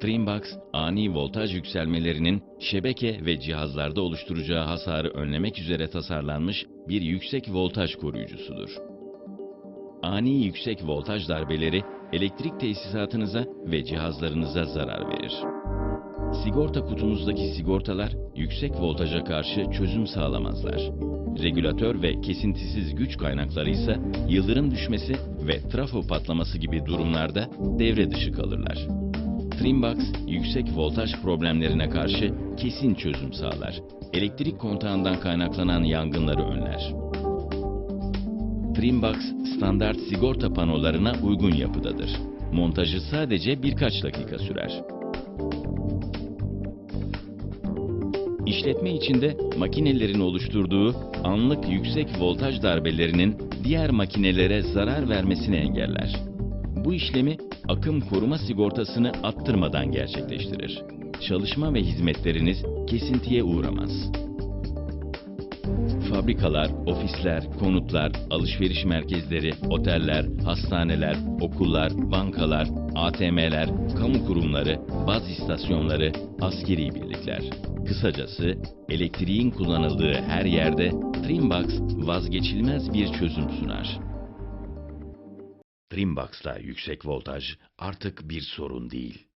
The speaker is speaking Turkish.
Trimbox, ani voltaj yükselmelerinin şebeke ve cihazlarda oluşturacağı hasarı önlemek üzere tasarlanmış bir yüksek voltaj koruyucusudur. Ani yüksek voltaj darbeleri elektrik tesisatınıza ve cihazlarınıza zarar verir. Sigorta kutunuzdaki sigortalar yüksek voltaja karşı çözüm sağlamazlar. Regülatör ve kesintisiz güç kaynakları ise yıldırım düşmesi ve trafo patlaması gibi durumlarda devre dışı kalırlar. Trimbox, yüksek voltaj problemlerine karşı kesin çözüm sağlar. Elektrik kontağından kaynaklanan yangınları önler. Trimbox, standart sigorta panolarına uygun yapıdadır. Montajı sadece birkaç dakika sürer. İşletme içinde makinelerin oluşturduğu anlık yüksek voltaj darbelerinin diğer makinelere zarar vermesini engeller. Bu işlemi akım koruma sigortasını attırmadan gerçekleştirir. Çalışma ve hizmetleriniz kesintiye uğramaz. Fabrikalar, ofisler, konutlar, alışveriş merkezleri, oteller, hastaneler, okullar, bankalar, ATM'ler, kamu kurumları, baz istasyonları, askeri birlikler. Kısacası elektriğin kullanıldığı her yerde Trimbox vazgeçilmez bir çözüm sunar. Trimbox'la yüksek voltaj artık bir sorun değil.